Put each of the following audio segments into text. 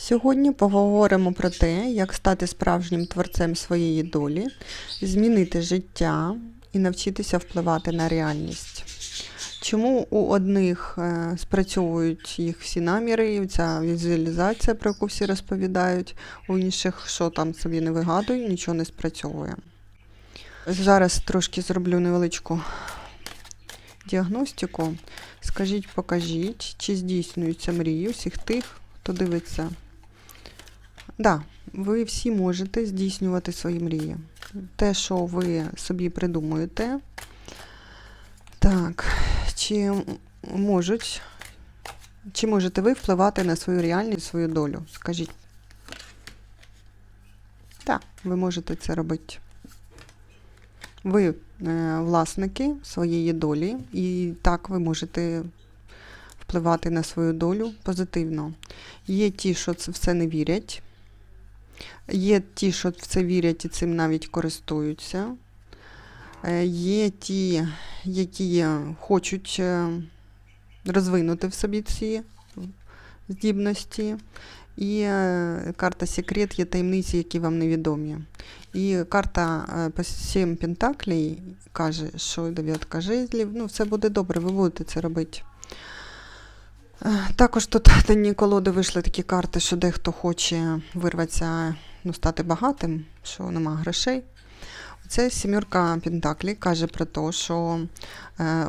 Сьогодні поговоримо про те, як стати справжнім творцем своєї долі, змінити життя і навчитися впливати на реальність. Чому у одних е, спрацьовують їх всі наміри, ця візуалізація, про яку всі розповідають, у інших, що там собі не вигадуй, нічого не спрацьовує. Зараз трошки зроблю невеличку діагностику. Скажіть, покажіть, чи здійснюються мрії усіх тих, хто дивиться. Да, ви всі можете здійснювати свої мрії. Те, що ви собі придумуєте. Так, чи можуть, чи можете ви впливати на свою реальність, свою долю? Скажіть. Так, ви можете це робити. Ви е, власники своєї долі, і так ви можете впливати на свою долю позитивно. Є ті, що це в це не вірять. Є ті, що в це вірять і цим навіть користуються. Е, Є ті, які хочуть е, розвинути в собі ці здібності. І е, карта секрет є таємниці, які вам невідомі. І карта по 7 пентаклей каже, що дев'ятка жезлів. Ну, все буде добре, ви будете це робити. Також тут дані колоди вийшли такі карти, що дехто хоче вирватися, ну, стати багатим, що нема грошей. Це сімірка Пентаклі каже про те, що е,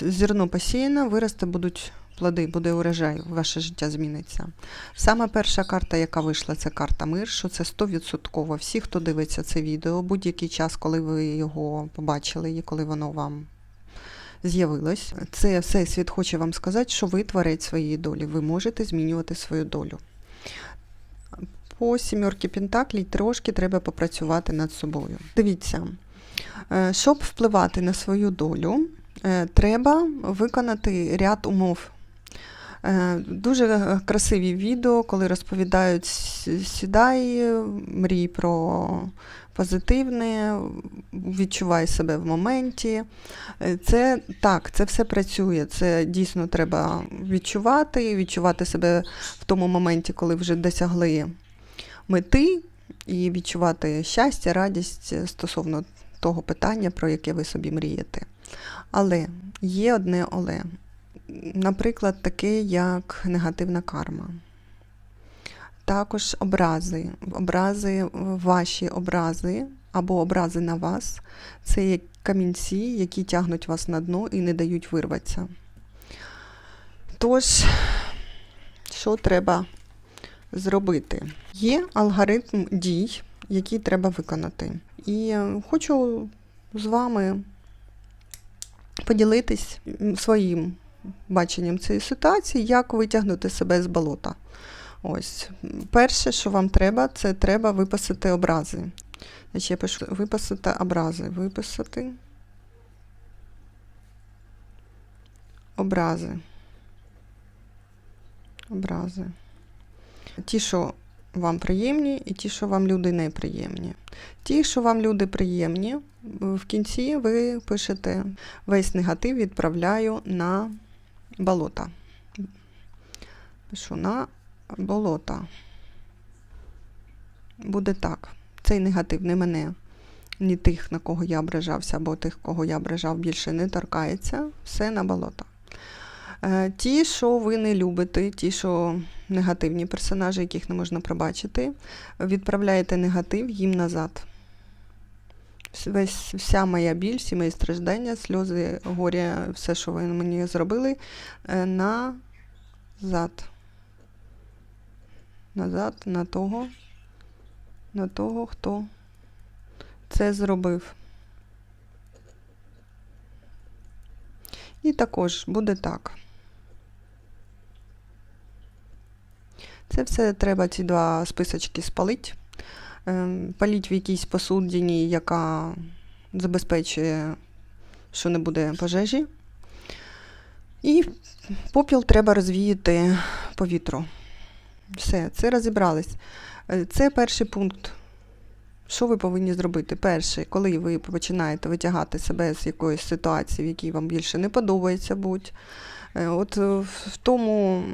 зерно посіяно, вирости будуть плоди, буде урожай, ваше життя зміниться. Саме перша карта, яка вийшла, це карта мир, що це 100%. Всі, хто дивиться це відео, будь-який час, коли ви його побачили і коли воно вам з'явилось, це Всесвіт хоче вам сказати, що ви творець своєї долі, ви можете змінювати свою долю. По сімерки Пентаклій трошки треба попрацювати над собою. Дивіться, е, щоб впливати на свою долю, е, треба виконати ряд умов. Е, Дуже красиві відео, коли розповідають «С- сідай, мрій про позитивне, відчувай себе в моменті. Це так, це все працює. Це дійсно треба відчувати, відчувати себе в тому моменті, коли вже досягли мети, і відчувати щастя, радість стосовно того питання, про яке ви собі мрієте. Але є одне але. Наприклад, таке, як негативна карма. Також образи. Образи, ваші образи або образи на вас це як камінці, які тягнуть вас на дно і не дають вирватися. Тож, що треба зробити? Є алгоритм дій, який треба виконати. І е, хочу з вами поділитись своїм баченням цієї ситуації, як витягнути себе з болота. Ось, перше, що вам треба, це треба виписати образи. Значить, я пишу виписати образи. Виписати образи. Образи. Ті, що вам приємні, і ті, що вам люди неприємні. Ті, що вам люди приємні, в кінці ви пишете весь негатив відправляю на болото. Пишу на болото. Буде так. Цей негатив не мене, ні тих, на кого я ображався, або тих, кого я ображав, більше не торкається. Все на болото. Е, Ті, що ви не любите, ті, що негативні персонажі, яких не можна пробачити, відправляєте негатив їм назад. Весь, вся моя біль, всі мої страждання, сльози, горя, все, що ви мені зробили, е, назад. Назад на того, на того, хто це зробив. І також буде так. Це все треба ці два списочки спалити. Ем, Паліть в якійсь посудині, яка забезпечує, що не буде пожежі. І попіл треба розвіяти по вітру. Все, це розібрались. Е, Це перший пункт. Що ви повинні зробити? Перше, коли ви починаєте витягати себе з якоїсь ситуації, в якій вам більше не подобається будь, от е, в тому,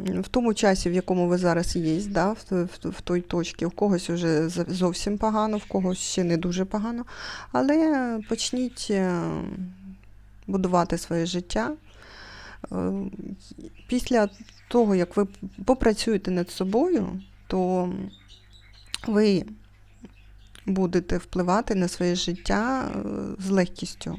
в тому часі, в якому ви зараз є, да, в, в, в той точці, у когось вже зовсім погано, в когось ще не дуже погано, але почніть е, будувати своє життя. Е, Після того, як ви попрацюєте над собою, то ви будете впливати на своє життя е, з легкістю.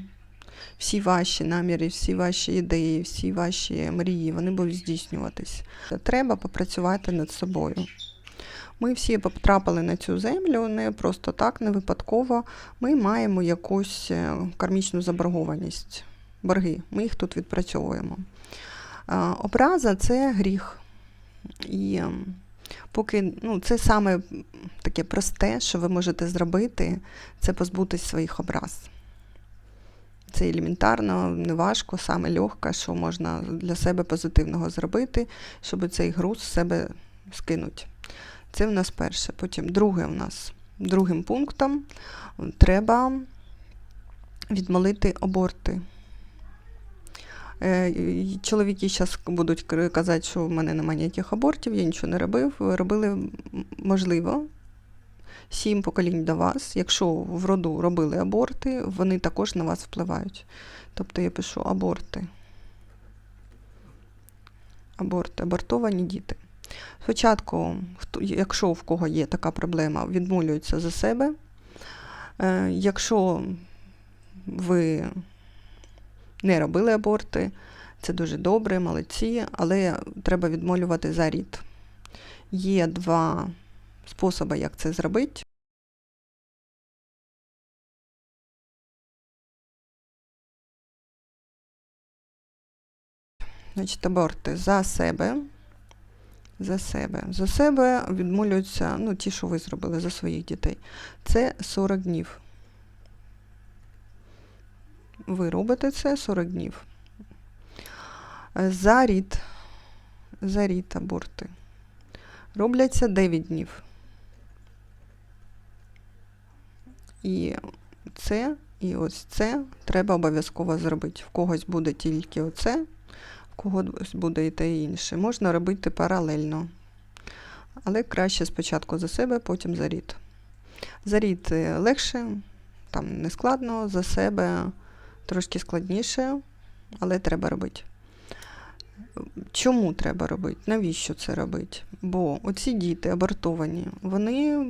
Всі ваші наміри, всі ваші ідеї, всі ваші мрії, вони будуть здійснюватись. Треба попрацювати над собою. Ми всі потрапили на цю землю не просто так, не випадково. Ми маємо якусь е, кармічну заборгованість, борги. Ми їх тут відпрацьовуємо. Образа це гріх. І ем, поки ну, це саме таке просте, що ви можете зробити, це позбутись своїх образ. Це елементарно, неважко, саме легке, що можна для себе позитивного зробити, щоб цей груз з себе скинути. Це в нас перше. Потім друге в нас. Другим пунктом треба відмолити аборти. Е, Чоловіки зараз будуть казати, що в мене немає ніяких абортів, я нічого не робив. Робили, можливо, сім поколінь до вас. Якщо в роду робили аборти, вони також на вас впливають. Тобто я пишу аборти. Аборти, абортовані діти. Спочатку, якщо в кого є така проблема, відмолюються за себе. Е, Якщо ви не робили аборти, це дуже добре, молодці, але треба відмолювати за рід. Є два способи, як це зробити. Значить, аборти за себе. За себе. За себе відмолюються, ну, ті, що ви зробили за своїх дітей. Це 40 днів. Ви робите це 40 днів. За рід, за рід аборти. Робляться 9 днів. І це, і ось це треба обов'язково зробити. В когось буде тільки оце, в когось буде і те інше. Можна робити паралельно. Але краще спочатку за себе, потім за рід. За рід е, легше, там не складно, за себе трошки складніше, але треба робити. Чому треба робити? Навіщо це робити? Бо оці діти абортовані, вони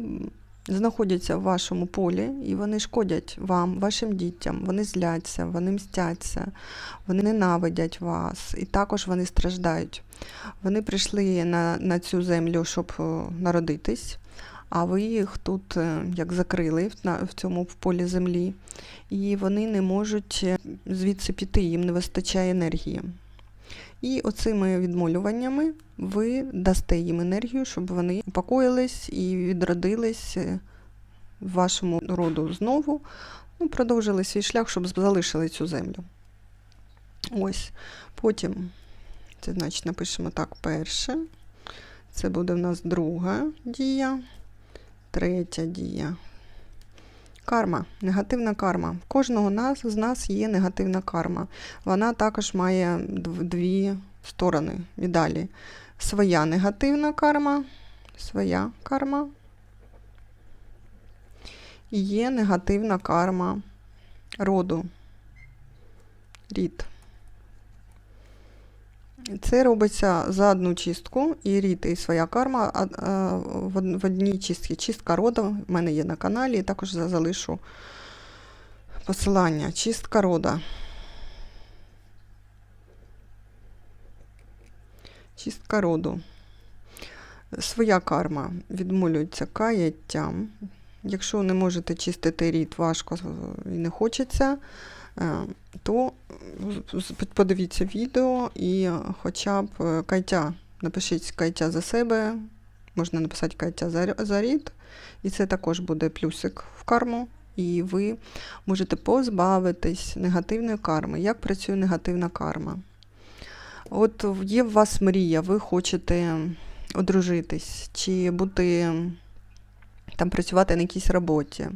знаходяться в вашому полі і вони шкодять вам, вашим дітям, вони зляться, вони мстяться, вони ненавидять вас, і також вони страждають. Вони прийшли на, на цю землю, щоб е, народитись, а ви їх тут е, як закрили в, цьому в полі землі, і вони не можуть е, звідси піти, їм не вистачає енергії. І оцими відмолюваннями ви дасте їм енергію, щоб вони упокоїлись і відродились е, в вашому роду знову, ну, продовжили свій шлях, щоб залишили цю землю. Ось. Потім, це значить напишемо так, перше. Це буде в нас друга дія, третя дія. Карма, негативна карма. В кожного нас, з нас є негативна карма. Вона також має дві сторони І далі. Своя негативна карма, своя карма. І є негативна карма роду. Рід. Це робиться за одну чистку, і рід, і своя карма в одній чистці. Чистка роду в мене є на каналі, і також залишу посилання. Чистка рода. Чистка роду. Своя карма відмолюється каяттям. Якщо не можете чистити рід, важко і не хочеться, то подивіться відео і хоча б е, каяття. Напишіть каяття за себе, можна написати каяття за, за рід, і це також буде плюсик в карму. І ви можете позбавитись негативної карми. Як працює негативна карма? От є в вас мрія, ви хочете одружитись чи бути там працювати на якійсь роботі.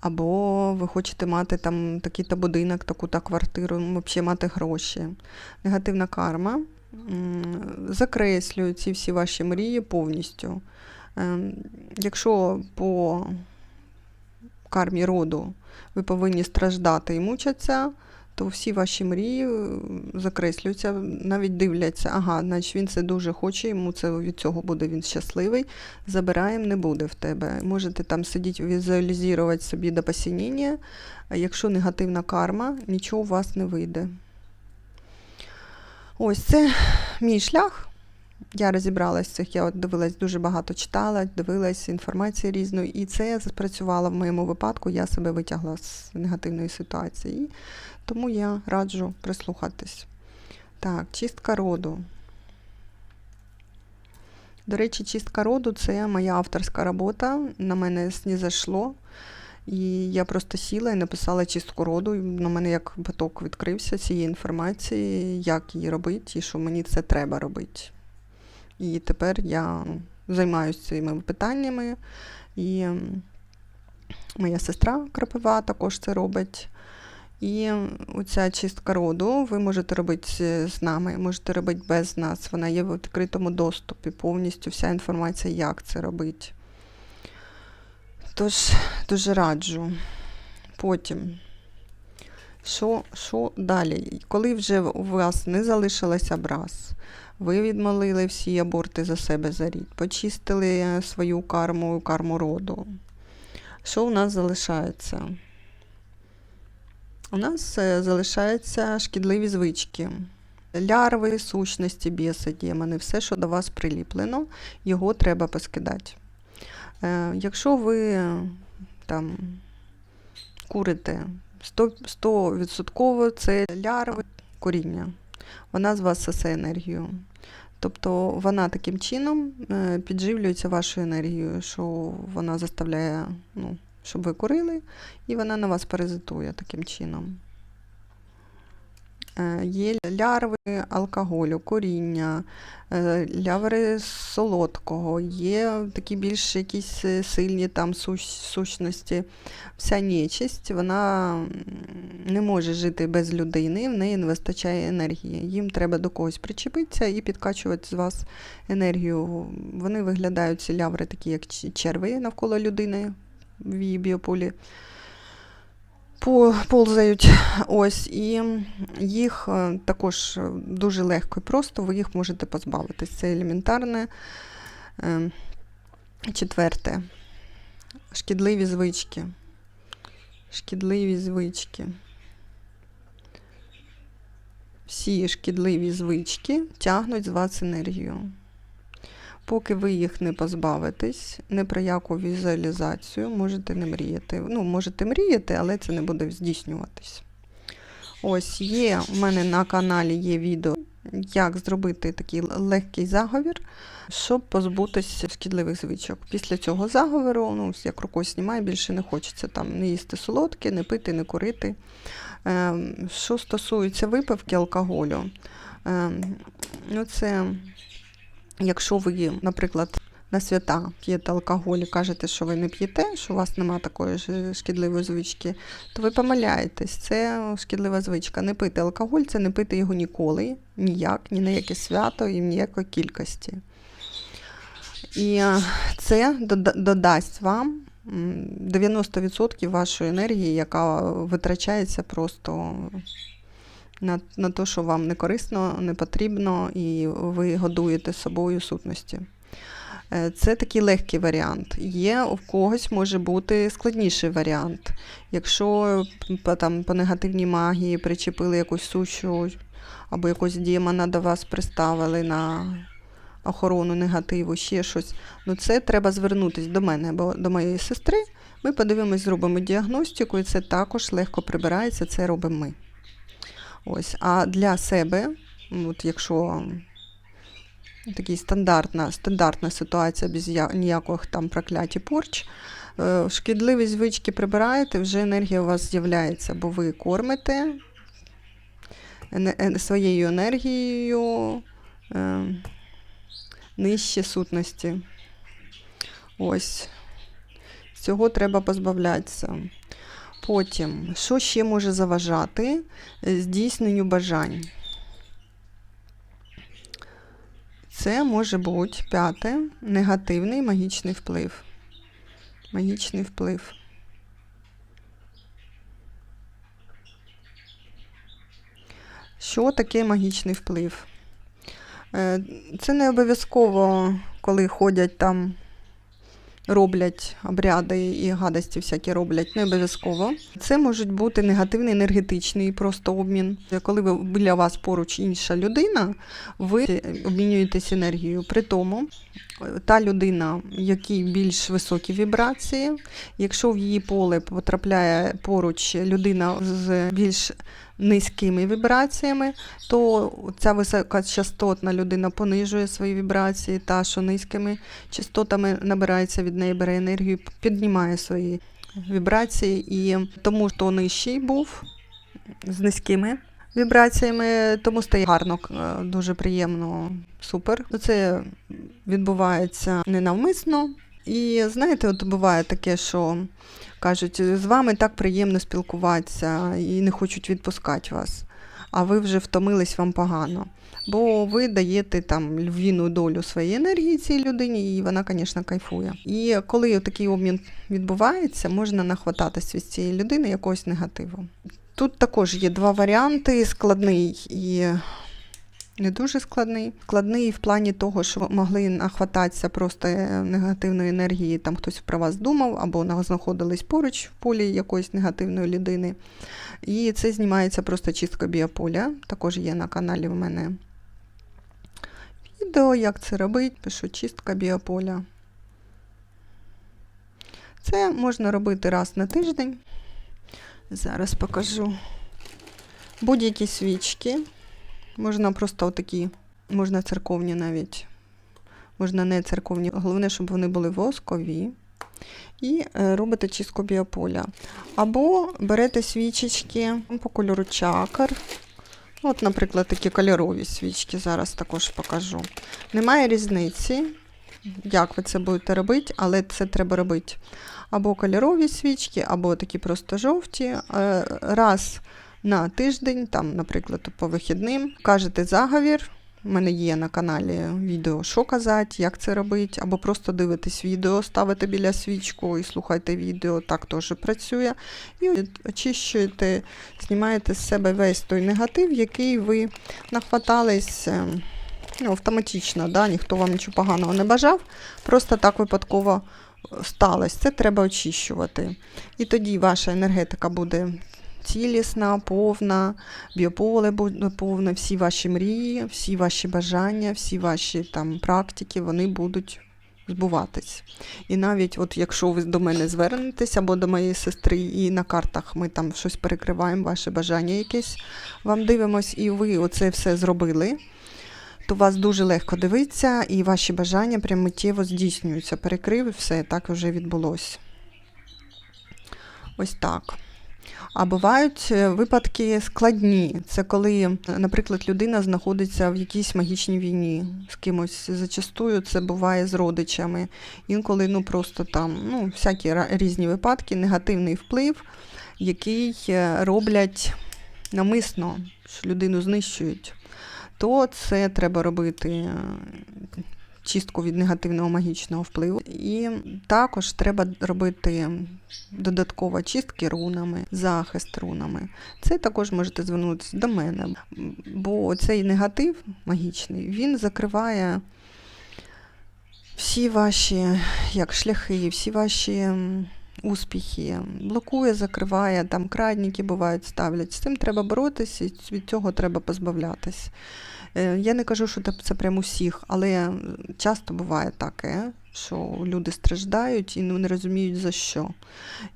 Або ви хочете мати там такий-то будинок, таку-то квартиру, взагалі мати гроші. Негативна карма закреслює ці всі ваші мрії повністю. Ем, Якщо по кармі роду ви повинні страждати і мучатися, то всі ваші мрії е, закреслюються, навіть дивляться, ага, значить він це дуже хоче, йому це від цього буде він щасливий. Забираємо, не буде в тебе. Можете там сидіти, візуалізувати собі до посініння, якщо негативна карма, нічого у вас не вийде. Ось це мій шлях. Я розібралась цих, я от дивилась дуже багато читала, дивилась інформації різної, і це спрацювало в моєму випадку. Я себе витягла з негативної ситуації. Тому я раджу прислухатись. Так, чистка роду. До речі, чистка роду це моя авторська робота. На мене снізайшло. І я просто сіла і написала чистку роду. На мене як поток відкрився цієї інформації, як її робити, і що мені це треба робити. І тепер я ну, займаюся цими питаннями. І моя сестра Крапива також це робить. І оця чистка роду ви можете робити з нами, можете робити без нас. Вона є в відкритому доступі, повністю вся інформація, як це робити. Тож, дуже раджу. Потім, що, що далі? Коли вже у вас не залишилось образ, ви відмолили всі аборти за себе за рік, почистили свою карму, карму роду. Що у нас залишається? У нас е, залишаються шкідливі звички. Лярви, сущності, біси, демони, все, що до вас приліплено, його треба поскидати. Е, Якщо ви там курите 100%, 100% це лярви коріння, вона з вас сосе енергію. Тобто вона таким чином е, підживлюється вашою енергією, що вона заставляє, ну, щоб ви курили, і вона на вас паразитує таким чином. Е, Є лярви алкоголю, коріння, е, лярви солодкого, є такі більш якісь е, сильні там сущності. Вся нечисть, вона не може жити без людини, в неї не вистачає енергії. Їм треба до когось причепитися і підкачувати з вас енергію. Вони виглядають ці ляври такі, як черви навколо людини в її біополі по- ползають. Ось, і їх е, також дуже легко і просто ви їх можете позбавитись. Це елементарне. Е, Четверте. Шкідливі звички. Шкідливі звички. Всі шкідливі звички тягнуть з вас енергію. Поки ви їх не позбавитесь, ні про яку візуалізацію можете не мріяти. Ну, можете мріяти, але це не буде здійснюватись. Ось є у мене на каналі є відео, як зробити такий легкий заговір, щоб позбутися шкідливих звичок. Після цього заговору, ну, як рукою знімає, більше не хочеться там не їсти солодке, не пити, не курити. Ем, Що стосується випивки алкоголю, ем, ну це якщо ви, наприклад, на свята п'єте алкоголь і кажете, що ви не п'єте, що у вас немає такої ж шкідливої звички, то ви помиляєтесь. Це шкідлива звичка. Не пити алкоголь, це не пити його ніколи, ніяк, ні на яке свято і ніякої кількості. І е, це додасть вам 90% вашої енергії, яка витрачається просто на, на те, що вам не корисно, не потрібно, і ви годуєте собою сутності. Е, Це такий легкий варіант. Є у когось може бути складніший варіант. Якщо там, по негативній магії причепили якусь сущу або якогось демона до вас приставили на охорону негативу, ще щось, ну це треба звернутися до мене або до моєї сестри. Ми подивимось, зробимо діагностику, і це також легко прибирається, це робимо ми. Ось. А для себе, от якщо такий стандартна, стандартна ситуація без ніяких там проклять і порч, е, шкідливі звички прибираєте, вже енергія у вас з'являється, бо ви кормите своєю енергією е, нижчі сутності. Ось. цього треба позбавлятися. Потім, що ще може заважати е, здійсненню бажань? Це може бути п'яте негативний магічний вплив. Магічний вплив. Що таке магічний вплив? Е, Це не обов'язково, коли ходять там, роблять обряди і гадості всякі роблять, не обов'язково. Це можуть бути негативний енергетичний просто обмін. Коли ви біля вас поруч інша людина, ви обмінюєтесь енергією. При тому та людина, якій більш високі вібрації, якщо в її поле потрапляє поруч людина з більш низькими вібраціями, то ця високочастотна людина понижує свої вібрації, та, що низькими частотами набирається від неї, бере енергію, піднімає свої вібрації. І тому, хто нижчий був з низькими вібраціями, тому стає гарно, е, дуже приємно, супер. Це відбувається ненавмисно. І знаєте, от буває таке, що кажуть, з вами так приємно спілкуватися і не хочуть відпускати вас, а ви вже втомились вам погано. Бо ви даєте там львіну долю своєї енергії цій людині, і вона, звісно, кайфує. І коли такий обмін відбувається, можна нахвататись від цієї людини якогось негативу. Тут також є два варіанти: складний і не дуже складний. Складний в плані того, що могли нахвататися просто негативної енергії, там хтось про вас думав, або знаходились поруч в полі якоїсь негативної людини. І це знімається просто чистка біополя. Також є на каналі в мене відео, як це робити. Пишу чистка біополя. Це можна робити раз на тиждень. Зараз покажу будь-які свічки. Можна просто отакі, можна церковні навіть. Можна не церковні. Головне, щоб вони були воскові. І е, робите чистку біополя. Або берете свічечки по кольору чакр. От, наприклад, такі кольорові свічки, зараз також покажу. Немає різниці, як ви це будете робити, але це треба робити. Або кольорові свічки, або такі просто жовті. Е, раз на тиждень, там, наприклад, по вихідним, кажете заговір. У мене є на каналі відео, що казати, як це робити, або просто дивитесь відео, ставите біля свічку і слухайте відео, так теж працює. І очищуєте, знімаєте з себе весь той негатив, який ви нахватались ну, автоматично, да? ніхто вам нічого поганого не бажав, просто так випадково сталося. Це треба очищувати. І тоді ваша енергетика буде цілісна, повна, біополе буде повне, всі ваші мрії, всі ваші бажання, всі ваші там практики, вони будуть збуватись. І навіть, от якщо ви до мене звернетесь або до моєї сестри, і на картах ми там щось перекриваємо, ваше бажання якесь вам дивимось, і ви оце все зробили. То вас дуже легко дивитися, і ваші бажання прям миттєво здійснюються. Перекрив все, так вже відбулося. Ось так. А бувають е, випадки складні. Це коли, наприклад, людина знаходиться в якійсь магічній війні з кимось. Зачастую це буває з родичами. Інколи ну просто там ну, всякі різні випадки, негативний вплив, який е, роблять намисно, що людину знищують. То це треба робити чистку від негативного магічного впливу. І також треба робити додатково чистки рунами, захист рунами. Це також можете звернутися до мене, бо цей негатив магічний він закриває всі ваші як шляхи, всі ваші. Успіхи, блокує, закриває, там крадники бувають, ставлять. З цим треба боротися, від цього треба позбавлятись. Е, я не кажу, що це прям усіх, але часто буває таке, що люди страждають і ну, не розуміють за що.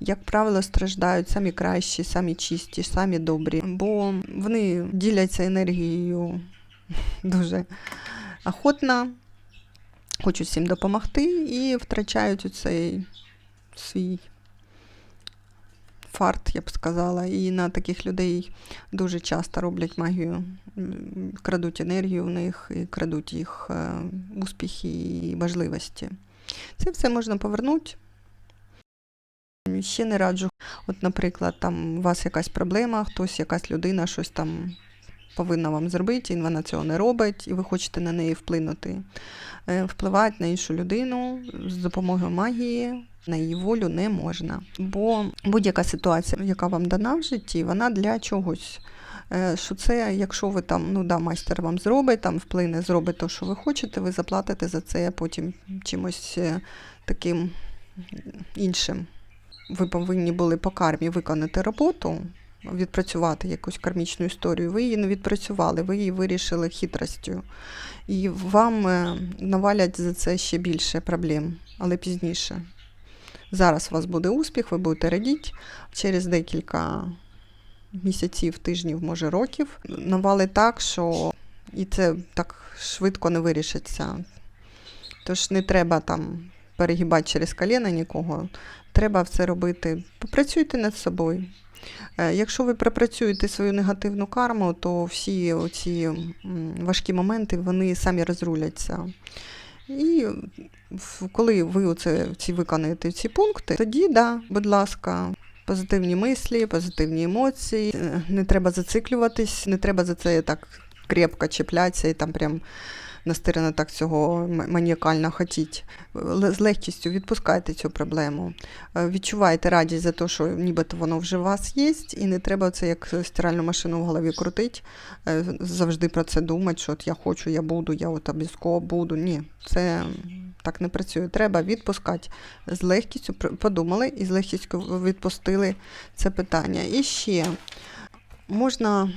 Як правило, страждають самі кращі, самі чисті, самі добрі, бо вони діляться енергією дуже охотно, хочуть всім допомогти і втрачають цей свій фарт, я б сказала. І на таких людей дуже часто роблять магію, крадуть енергію в них, і крадуть їх е, успіхи і важливості. Це все можна повернути Ще не раджу. От, наприклад, там у вас якась проблема, хтось, якась людина щось там повинна вам зробити, і вона цього не робить, і ви хочете на неї вплинути. Е, Впливати на іншу людину з допомогою магії на її волю не можна. Бо будь-яка ситуація, яка вам дана в житті, вона для чогось. Е, Що це, якщо ви там, ну да, майстер вам зробить, там вплине, зробить те, що ви хочете, ви заплатите за це потім чимось е, таким іншим. Ви повинні були по кармі виконати роботу, відпрацювати якусь кармічну історію. Ви її не відпрацювали, ви її вирішили хитростю. І вам е, навалять за це ще більше проблем, але пізніше. Зараз у вас буде успіх, ви будете радіти через декілька місяців, тижнів, може років. Навали так, що і це так швидко не вирішиться. Тож не треба там перегибати через коліна нікого. Треба все робити. Попрацюйте над собою. Е, Якщо ви пропрацюєте свою негативну карму, то всі ці важкі моменти вони самі розруляться. І коли ви оце, ці виконаєте ці пункти, тоді, да, будь ласка, позитивні мислі, позитивні емоції. Е, Не треба зациклюватись, не треба за це так крепко чіплятися і там прям настирено так цього маніакально хотіть. З легкістю відпускайте цю проблему. Е, Відчувайте радість за те, що нібито воно вже у вас є, і не треба це як стиральну машину в голові крутити, е, завжди про це думати, що от я хочу, я буду, я от обов'язково буду. Ні, це так не працює. Треба відпускати. З легкістю подумали і з легкістю відпустили це питання. І ще можна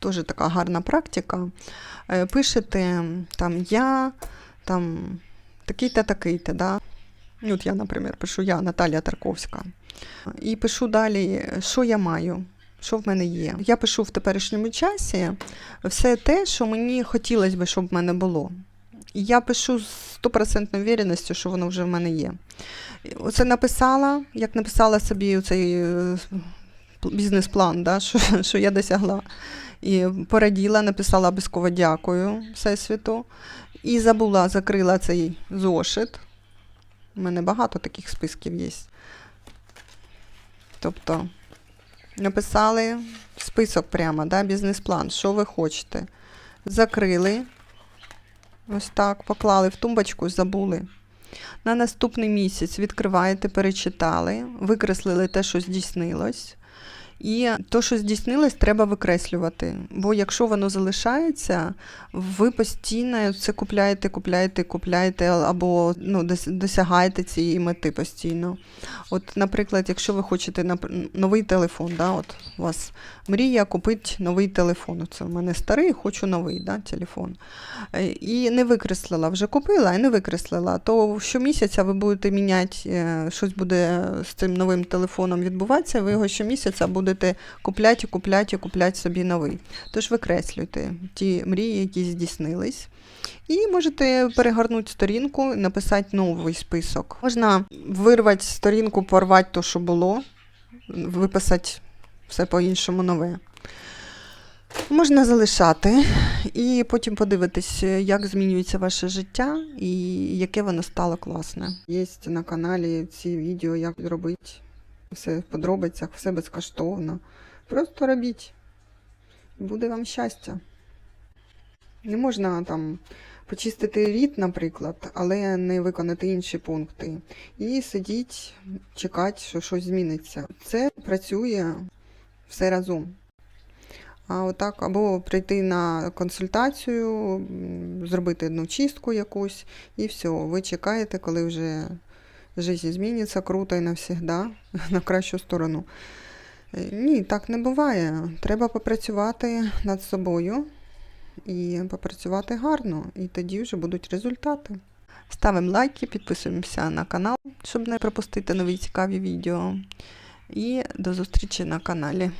теж така гарна практика. Е, Пишете там я, там такий-то, такий-то, да? От я, наприклад, пишу я, Наталія Тарковська. І пишу далі, що я маю, що в мене є. Я пишу в теперішньому часі все те, що мені хотілося б, щоб в мене було. І я пишу з стопроцентною віряністю, що воно вже в мене є. Оце написала, як написала собі цей е, бізнес-план, да, що, що я досягла. І пораділа, написала обов'язково дякую Всесвіту. І забула, закрила цей зошит. У мене багато таких списків є. Тобто написали список прямо, да, бізнес-план, що ви хочете. Закрили. Ось так, поклали в тумбочку, забули. На наступний місяць відкриваєте, перечитали, викреслили те, що здійснилось. І то, що здійснилось, треба викреслювати. Бо якщо воно залишається, ви постійно це купляєте, купляєте, купляєте, або ну, досягаєте цієї мети постійно. От, наприклад, якщо ви хочете новий телефон, да, от у вас мрія купити новий телефон. Це в мене старий, хочу новий да, телефон. Е, І не викреслила, вже купила і не викреслила, то щомісяця ви будете міняти, е, щось буде з цим новим телефоном відбуватися, ви його щомісяця будете купляти, купляти, купляти собі новий. Тож викреслюйте ті мрії, які здійснились. І можете перегорнути сторінку і написати новий список. Можна вирвати сторінку, порвати те, що було, виписати все по-іншому нове. Можна залишати і потім подивитись, як змінюється ваше життя і яке воно стало класне. Є на каналі ці відео, як зробити все в подробицях, все безкоштовно. Просто робіть. Буде вам щастя. Не можна там почистити рід, наприклад, але не виконати інші пункти. І сидіть, чекати, що щось зміниться. Це працює все разом. А отак, або прийти на консультацію, зробити одну чистку якусь, і все. Ви чекаєте, коли вже життя зміниться круто і навсігда, на кращу сторону. Е, Ні, так не буває. Треба попрацювати над собою і попрацювати гарно, і тоді вже будуть результати. Ставимо лайки, підписуємося на канал, щоб не пропустити нові цікаві відео. І до зустрічі на каналі.